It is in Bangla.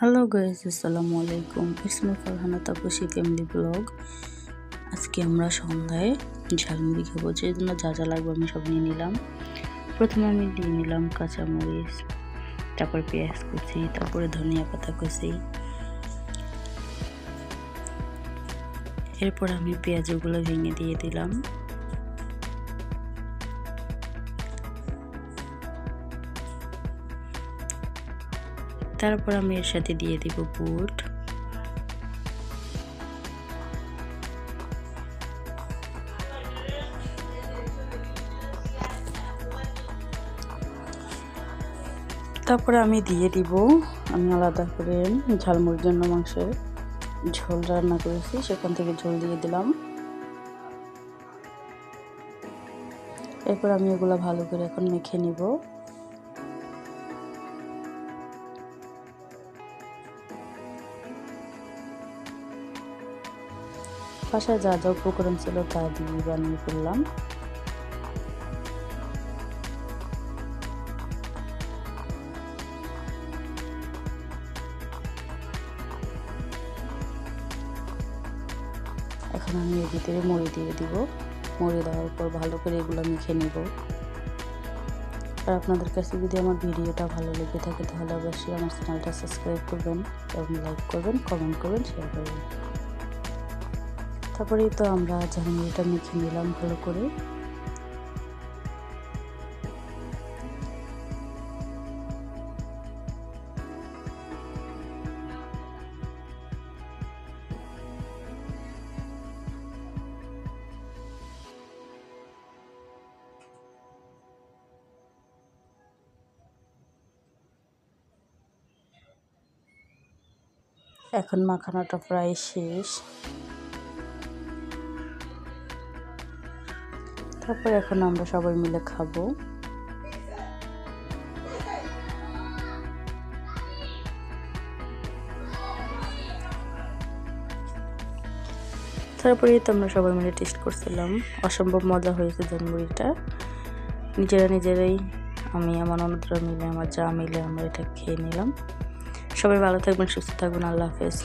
হ্যালো গাইজ আসসালামু আলাইকুম। It's Farhana Tapasi family vlog আজকে আমরা সন্ধ্যায় ঝালমুড়ি খাব, যে জন্য যা যা লাগবে আমি সব নিয়ে নিলাম। প্রথমে আমি দিয়ে নিলাম কাঁচামরিচ, তারপর পেঁয়াজ কুচি, তারপরে ধনিয়া পাতা কুচি। এরপর আমি পেঁয়াজগুলো ভেঙে দিয়ে দিলাম। তারপর আমি এর সাথে দিয়ে দিব বুট। তারপরে আমি দিয়ে দিব, আমি আলাদা করে ঝালমুড়ির জন্য মাংসের ঝোল রান্না করেছি, সেখান থেকে ঝোল দিয়ে দিলাম। এরপর আমি এগুলো ভালো করে এখন মেখে নিব। বাসায় যা যা উপকরণ ছিল তা দিয়ে বানিয়ে ফেললাম। এখন আমি এর ভিতরে মুড়ি দিয়ে দিব। মুড়ি দেওয়ার পর ভালো করে এগুলো মেখে নেব। আর আপনাদের কাছে যদি আমার ভিডিওটা ভালো লেগে থাকে তাহলে অবশ্যই আমার চ্যানেলটা সাবস্ক্রাইব করবেন এবং লাইক করবেন, কমেন্ট করবেন শেয়ার করবেন। তারপরেই তো আমরা ঝালমুড়িটা মেখে নিলাম ভালো করে। এখন মাখানাটা প্রায় শেষ। তারপর এখন আমরা সবাই মিলে খাব। তারপরেই তো আমরা সবাই মিলে টেস্ট করছিলাম। অসম্ভব মজা হয়েছে জন্মুড়িটা নিজেরা নিজেরাই, আমি, আমার অনুদ্রা মিলে, আমার যা মিলে আমরা এটা খেয়ে নিলাম। সবাই ভালো থাকবেন, সুস্থ থাকবেন, আল্লাহ হাফেজ।